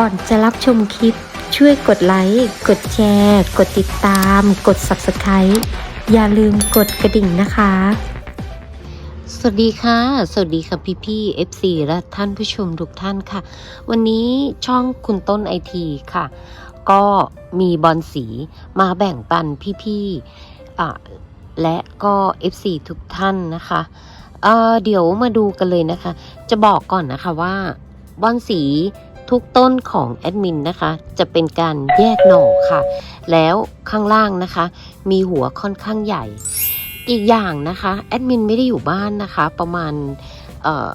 ก่อนจะรับชมคลิป ช่วยกดไลค์ กดแชร์ กดติดตาม กด Subscribe อย่าลืมกดกระดิ่งนะคะ สวัสดีค่ะ สวัสดีค่ะพี่พี่ FC และท่านผู้ชมทุกท่านค่ะ วันนี้ช่องคุณต้นไอทีค่ะ ก็มีบอลสีมาแบ่งปันพี่ๆอ่และก็ FC ทุกท่านนะคะเเดี๋ยวมาดูกันเลยนะคะ จะบอกก่อนนะคะว่าบอลสี ทุกต้นของแอดมินนะคะ จะเป็นการแยกหน่อค่ะ แล้วข้างล่างนะคะ มีหัวค่อนข้างใหญ่ อีกอย่างนะคะแอดมินไม่ได้อยู่บ้านนะคะ ประมาณเอ่อ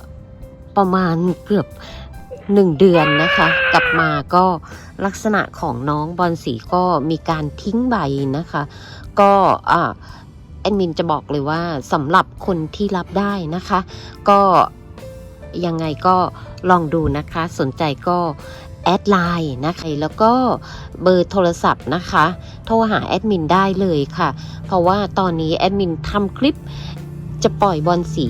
ประมาณเกือบหนึ่งเดือนนะคะ กลับมาก็ลักษณะของน้องบอลสีก็มีการทิ้งใบนะคะ ก็แอดมินจะบอกเลยว่าสำหรับคนที่รับได้นะคะ ก็ยังไงก็ ลองดูนะคะ สนใจก็แอดไลน์นะคะแล้วก็เบอร์โทรศัพท์นะคะ โทรหาแอดมินได้เลยค่ะ เพราะว่าตอนนี้แอดมินทำคลิปจะปล่อยบอลสี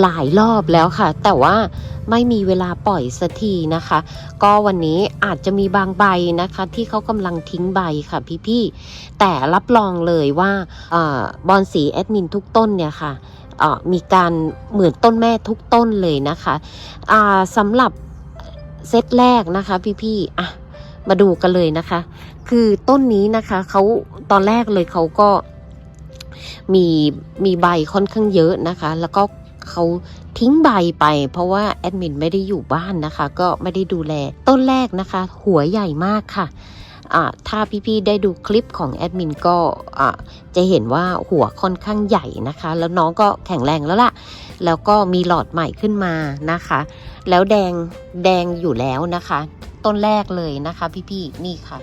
หลายรอบแล้วค่ะ แต่ว่าไม่มีเวลาปล่อยสักทีนะคะ ก็วันนี้อาจจะมีบางใบนะคะ ที่เขากำลังทิ้งใบค่ะพี่ๆแต่รับรองเลยว่าอบอลสีแอดมินทุกต้นเนี่ยค่ะ มีการเหมือนต้นแม่ทุกต้นเลยนะคะสำหรับเซตแรกนะคะ พี่ๆอะมาดูกันเลยนะคะ คือต้นนี้นะคะเขาตอนแรกเลยเขาก็มีมีใบค่อนข้างเยอะนะคะ แล้วก็เขาทิ้งใบไป เพราะว่าแอดมินไม่ได้อยู่บ้านนะคะ ก็ไม่ได้ดูแลต้นแรกนะคะ หัวใหญ่มากค่ะ ถ้าพี่ๆได้ดูคลิปของแอดมินก็จะเห็นว่าหัวค่อนข้างใหญ่นะคะ แล้วน้องก็แข็งแรงแล้วล่ะ แล้วก็มีหลอดใหม่ขึ้นมานะคะ แล้วแดงแดงอยู่แล้วนะคะ ต้นแรกเลยนะคะพี่ๆนี่ค่ะ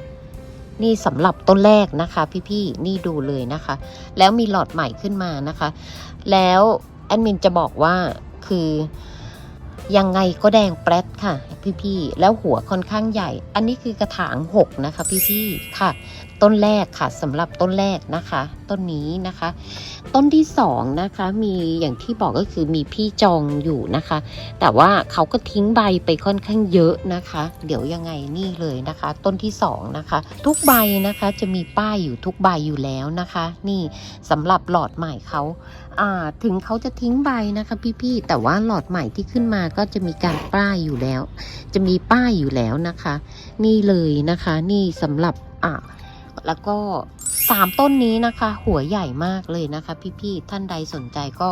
นี่สำหรับต้นแรกนะคะ พี่ๆนี่ดูเลยนะคะ แล้วมีหลอดใหม่ขึ้นมานะคะ แล้วแอดมินจะบอกว่าคือ ยังไงก็แดงแปรดค่ะพี่ๆ แล้วหัวค่อนข้างใหญ่ อันนี้คือกระถางหกนะคะ พี่ๆ ค่ะ ต้นแรกค่ะสำหรับต้นแรกนะคะ ต้นนี้นะคะ ต้นที่สองนะคะมีอย่างที่บอกก็คือมีพี่จองอยู่นะคะ แต่ว่าเขาก็ทิ้งใบไปค่อนข้างเยอะนะคะ เดี๋ยวยังไงนี่เลยนะคะ ต้นที่สองนะคะ ทุกใบนะคะจะมีป้ายอยู่ทุกใบอยู่แล้วนะคะ นี่สำหรับหลอดใหม่เขาอ่าถึงเขาจะทิ้งใบนะคะ พี่ๆ แต่ว่าหลอดใหม่ที่ขึ้นมาก็จะมีการป้ายอยู่แล้ว จะมีป้ายอยู่แล้วนะคะ นี่เลยนะคะ นี่สำหรับอ่าแล้วก็สามต้นนี้นะคะ หัวใหญ่มากเลยนะคะ พี่ๆท่านใดสนใจก็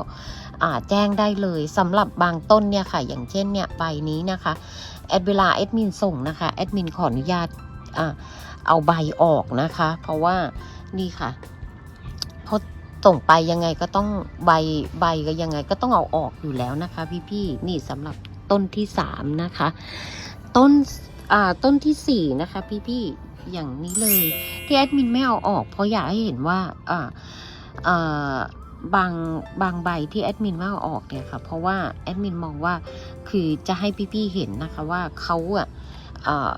อ่าแจ้งได้เลยสำหรับบางต้นเนี่ยค่ะ อย่างเช่นเนี่ยใบนี้นะคะแอดเวลาแอดมินส่งนะคะแอดมินขออนุญาตอ่าเอาใบออกนะคะ เพราะว่านี่ค่ะ ส่งไปยังไงก็ต้องใบใบก็ยังไงก็ต้องเอาออกอยู่แล้วนะคะ พี่ๆนี่สำหรับต้นที่สามนะคะ ต้นอ่าต้นที่สี่นะคะ พี่ๆอย่างนี้เลย ที่แอดมินไม่เอาออก เพราะอยากให้เห็นว่าอ่าอ่าบางบางใบที่แอดมินไม่เอาออกเนี่ยค่ะ เพราะว่าแอดมินมองว่าคือจะให้พี่ๆเห็นนะคะว่าเขาอะอ่อ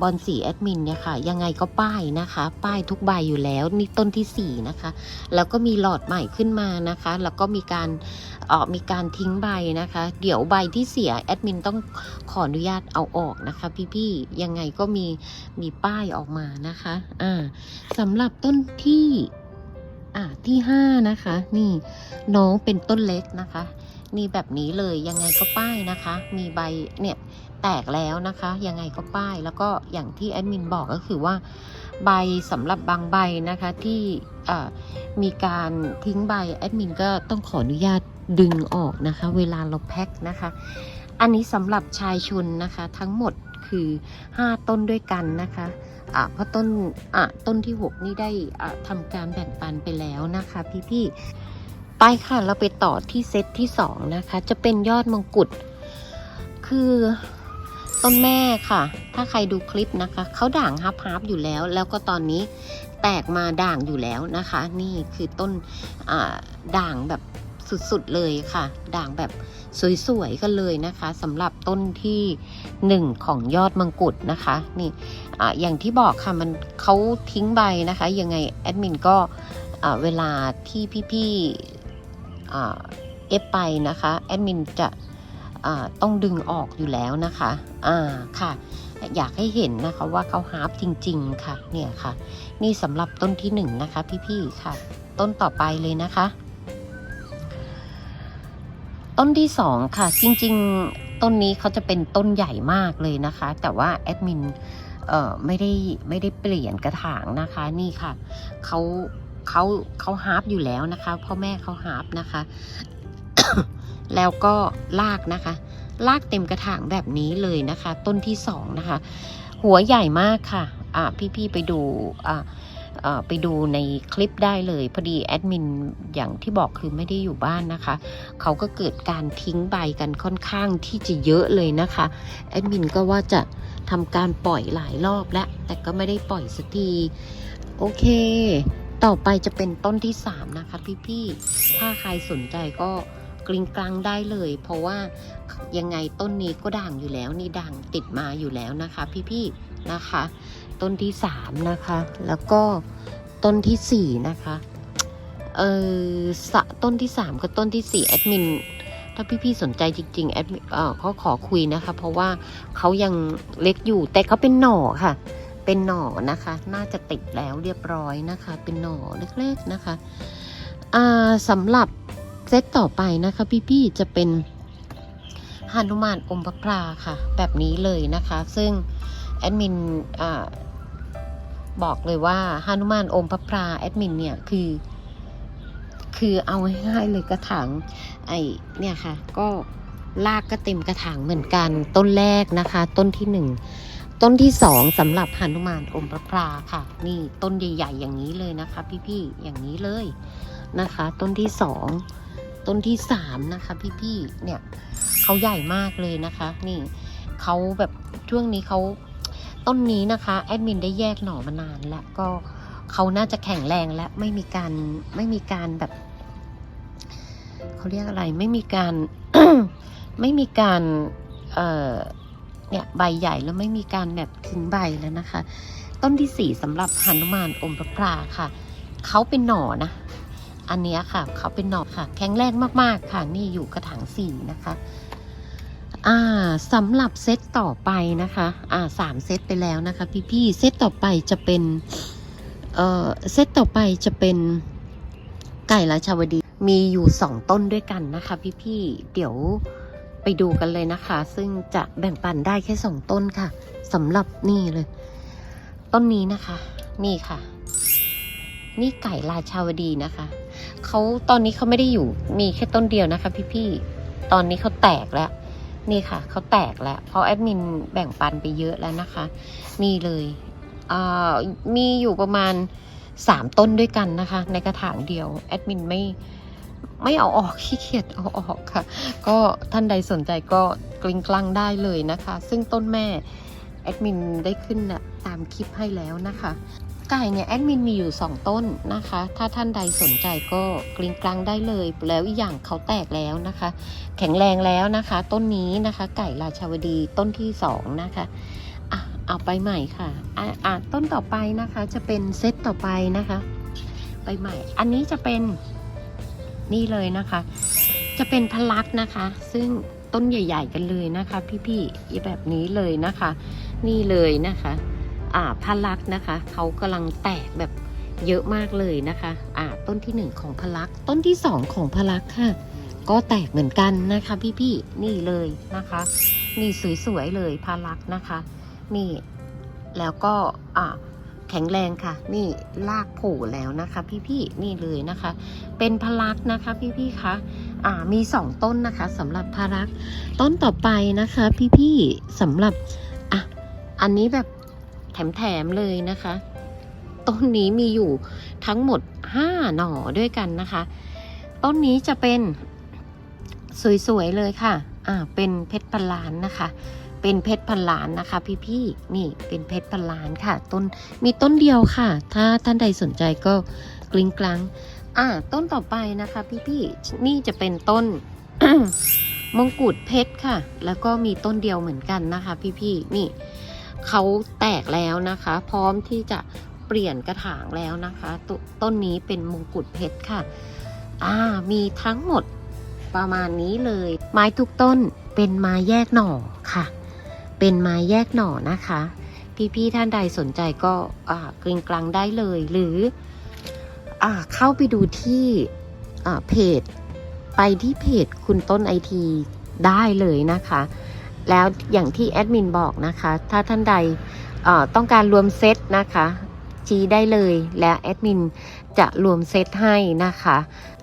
บอลสีแอดมินเนี่ยค่ะ ยังไงก็ป้ายนะคะ ป้ายทุกใบอยู่แล้ว นี่ต้นที่สี่นะคะ แล้วก็มีหลอดใหม่ขึ้นมานะคะ แล้วก็มีการเอ่อมีการทิ้งใบนะคะ เดี๋ยวใบที่เสียแอดมินต้องขออนุญาตเอาออกนะคะ พี่ๆยังไงก็มีมีป้ายออกมานะคะอ่าสำหรับต้นที่อะที่ห้านะคะ นี่น้องเป็นต้นเล็กนะคะนี่แบบนี้เลยยังไงก็ป้ายนะคะ มีใบเนี่ย แตกแล้วนะคะ ยังไงก็ป้ายแล้วก็อย่างที่แอดมินบอกก็คือว่าใบสำหรับบางใบนะคะที่มีการทิ้งใบแอดมินก็ต้องขออนุญาตดึงออกนะคะ เวลาเราแพ็คนะคะ อันนี้สำหรับชายชนนะคะทั้งหมดคือ 5 ต้นด้วยกันนะคะะเพราะต้นต้นที่ 6 นี่ได้ทำการแบ่งปันไปแล้วนะคะพี่ๆไปค่ะเราไปต่อที่เซตที่ 2 นะคะ จะเป็นยอดมงกุฎคือ ต้นแม่ค่ะ ถ้าใครดูคลิปนะคะ เขาด่างฮับฮับอยู่แล้ว แล้วก็ตอนนี้แตกมาด่างอยู่แล้วนะคะ นี่คือต้นด่างแบบสุดๆเลยค่ะ ด่างแบบสวยๆกันเลยนะคะสำหรับต้นที่หนึ่งของยอดมังกุฎนะคะ นี่อ่อย่างที่บอกค่ะมันเขาทิ้งใบนะคะ ยังไงแอดมินก็เวลาที่พี่ๆเอฟไปนะคะ แอดมินจะ ต้องดึงออกอยู่แล้วนะคะอ่าค่ะ อยากให้เห็นนะคะว่าเขาฮาร์ปจริง ๆ ค่ะเนี่ยค่ะ นี่สำหรับต้นที่หนึ่งนะคะพี่ๆค่ะ ต้นต่อไปเลยนะคะ ต้นที่สองค่ะจริงๆต้นนี้เขาจะเป็นต้นใหญ่มากเลยนะคะ แต่ว่าแอดมินเอ่อไม่ได้ไม่ได้เปลี่ยนกระถางนะคะนี่ค่ะเขาเขาเขาฮาร์ปอยู่แล้วนะคะพ่อแม่เขาฮาร์ปนะคะ แล้วก็ลากนะคะ ลากเต็มกระถางแบบนี้เลยนะคะ ต้นที่สองนะคะ หัวใหญ่มากค่ะอ่าพี่ๆไปดูอ่าไปดูในคลิปได้เลย พอดีแอดมินอย่างที่บอกคือไม่ได้อยู่บ้านนะคะ เขาก็เกิดการทิ้งใบกันค่อนข้างที่จะเยอะเลยนะคะ แอดมินก็ว่าจะทำการปล่อยหลายรอบแล้ว แต่ก็ไม่ได้ปล่อยสักที โอเค ต่อไปจะเป็นต้นที่ 3 นะคะพี่ๆถ้าใครสนใจก็ กลิ้งกลางได้เลย เพราะว่ายังไงต้นนี้ก็ด่างอยู่แล้วนี่ด่างติดมาอยู่แล้วนะคะ พี่ๆนะคะ ต้นที่3นะคะ แล้วก็ต้นทีสี่4นะคะเออสะต้นที่3กับต้นที่4แอดมินถ้าพี่ๆสนใจจริงๆแอดมินเออเขาขอคุยนะคะ เพราะว่าเขายังเล็กอยู่แต่เขาเป็นหน่อค่ะ เป็นหน่อนะคะ น่าจะติดแล้วเรียบร้อยนะคะ เป็นหน่อเล็กๆนะคะอ่าสำหรับ เซตต่อไปนะคะ พี่ๆจะเป็นฮานุมานอมพระพราค่ะ แบบนี้เลยนะคะ ซึ่งแอดมินอบอกเลยว่าฮานุมานอมพระพราแอดมินเนี่ยคือคือเอาง่ายๆเลยกระถางไอเนี่ยค่ะ ก็ลากก็เต็มกระถางเหมือนกัน ต้นแรกนะคะ ต้นที่หนึ่งต้นที่สองสำหรับหนุมานอมพระพราค่ะ นี่ต้นใหญ่ๆอย่างนี้เลยนะคะ พี่ๆอย่างนี้เลยนะคะ ต้นที่สอง ต้นที่สามนะคะ พี่ๆเนี่ยเขาใหญ่มากเลยนะคะ นี่เขาแบบช่วงนี้เขาต้นนี้นะคะแอดมินได้แยกหน่อมานานแล้วก็เขาน่าจะแข็งแรงและไม่มีการไม่มีการแบบเขาเรียกอะไรไม่มีการไม่มีการเอ่อเนี่ยใบใหญ่แล้วไม่มีการแบบทิ้งใบแล้วนะคะ ต้นที่สี่สำหรับหนุมานอมพระพราค่ะเขาเป็นหน่อนะ อันนี้ค่ะ เขาเป็นหน่อค่ะ แข็งแรงมากๆค่ะ นี่อยู่กระถางสี่นะคะอ่าสำหรับเซตต่อไปนะคะอ่าสามเซตไปแล้วนะคะ พี่ๆเซตต่อไปจะเป็นเอ่อเซตต่อไปจะเป็นไก่ราชาวดีมีอยู่สองต้นด้วยกันนะคะ พี่ๆเดี๋ยวไปดูกันเลยนะคะ ซึ่งจะแบ่งปันได้แค่สองต้นค่ะสำหรับนี่เลย ต้นนี้นะคะ นี่ค่ะ นี่ไก่ราชาวดีนะคะ เขาตอนนี้เขาไม่ได้อยู่มีแค่ต้นเดียวนะคะ พี่ๆตอนนี้เขาแตกแล้ว นี่ค่ะเขาแตกแล้ว เพราะแอดมินแบ่งปันไปเยอะแล้วนะคะ นี่เลยมีอยู่ประมาณสามต้นด้วยกันนะคะ ในกระถางเดียวแอดมินไม่ไม่เอาออกขี้เกียจเอาออกค่ะ ก็ท่านใดสนใจก็กลิ้งกลังได้เลยนะคะ ซึ่งต้นแม่แอดมินได้ขึ้นน่ะตามคลิปให้แล้วนะคะ ไก่เนี่ยแอดมินมีอยู่ 2 ต้นนะคะ ถ้าท่านใดสนใจก็กลิ้งกลังได้เลย แล้วอีกอย่างเขาแตกแล้วนะคะ แข็งแรงแล้วนะคะ ต้นนี้นะคะ ไก่ราชาวดีต้นที่ 2 นะคะอะเอาไปใหม่ค่ะอะอะต้นต่อไปนะคะจะเป็นเซตต่อไปนะคะ ไปใหม่ อันนี้จะเป็นนี่เลยนะคะ จะเป็นพลักนะคะ ซึ่งต้นใหญ่ ๆ กันเลยนะคะ พี่ๆแบบนี้เลยนะคะ นี่เลยนะคะ พลักนะคะเขากำลังแตกแบบเยอะมากเลยนะคะอ่าต้นที่หนึ่งของพลักต้นที่สองของพลักค่ะ ก็แตกเหมือนกันนะคะ พี่ๆนี่เลยนะคะ นี่สวยๆเลยพลักนะคะ นี่แล้วก็อ่าแข็งแรงค่ะ นี่ลากโผล่แล้วนะคะ พี่ๆนี่เลยนะคะ เป็นพลักนะคะ พี่ๆคะอ่ามีสองต้นนะคะสำหรับพลักต้นต่อไปนะคะ พี่ๆสำหรับอะอันนี้แบบ แถมๆเลยนะคะต้นนี้มีอยู่ทั้งหมด 5 หน่อด้วยกันนะคะ ต้นนี้จะเป็นสวยๆเลยค่ะ อ่า เป็นเพชรพันล้านนะคะ เป็นเพชรพันล้านนะคะ พี่ๆ นี่เป็นเพชรพันล้านค่ะ ต้น มีต้นเดียวค่ะ ถ้าท่านใดสนใจก็กลิ้งกลังอ่า ต้นต่อไปนะคะ พี่ๆ นี่จะเป็นต้นมงกุฎเพชรค่ะ แล้วก็มีต้นเดียวเหมือนกันนะคะ พี่ๆ นี่ เขาแตกแล้วนะคะ พร้อมที่จะเปลี่ยนกระถางแล้วนะคะตต้นนี้เป็นมงกุฎเพชรค่ะ อ่ามีทั้งหมดประมาณนี้เลย ไม้ทุกต้นเป็นไม้แยกหน่อค่ะ เป็นไม้แยกหน่อนะคะ พี่ๆท่านใดสนใจก็อ่ากริงกลังได้เลยหรืออ่าเข้าไปดูที่อ่าเพจ ไปที่เพจคุณต้นไอทีได้เลยนะคะ แล้วอย่างที่แอดมินบอกนะคะ ถ้าท่านใดต้องการรวมเซตนะคะ ชี้ได้เลยและแอดมินจะรวมเซตให้นะคะ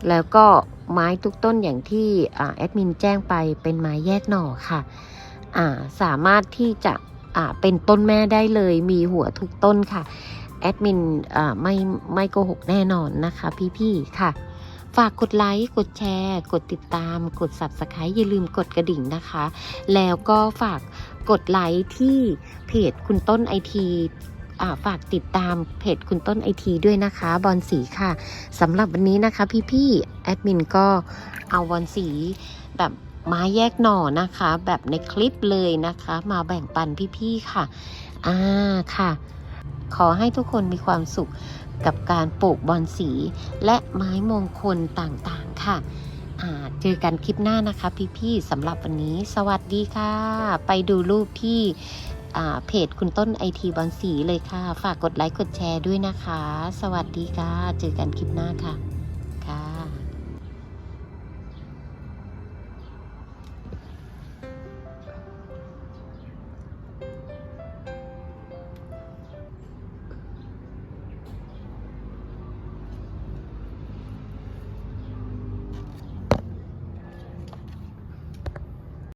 แล้วก็ไม้ทุกต้นอย่างที่แอดมินแจ้งไปเป็นไม้แยกหน่อค่ะาสามารถที่จะเป็นต้นแม่ได้เลยมีหัวทุกต้นค่ะแอดมินไม่ไม่โกหกแน่นอนนะคะพี่ๆค่ะ ฝากกดไลค์ กดแชร์ กดติดตาม กด subscribe อย่าลืมกดกระดิ่งนะคะ แล้วก็ฝากกดไลค์ที่เพจคุณต้นไอทีฝากติดตามเพจคุณต้นไอทีด้วยนะคะบอลสีค่ะสำหรับวันนี้นะคะพี่ๆแอดมินก็เอาบอลสีแบบไม้แยกหน่อนะคะ แบบในคลิปเลยนะคะ มาแบ่งปันพี่ๆค่ะ อ่าค่ะ ขอให้ทุกคนมีความสุข กับการปลูกบอนสี และไม้มงคลต่างๆค่ะเจอกันคลิปหน้านะคะพี่ๆสำหรับวันนี้ สวัสดีค่ะ ไปดูรูปที่เพจคุณต้นไอทีบอนสีเลยค่ะ ฝากกดไลค์กดแชร์ด้วยนะคะ สวัสดีค่ะ เจอกันคลิปหน้าค่ะ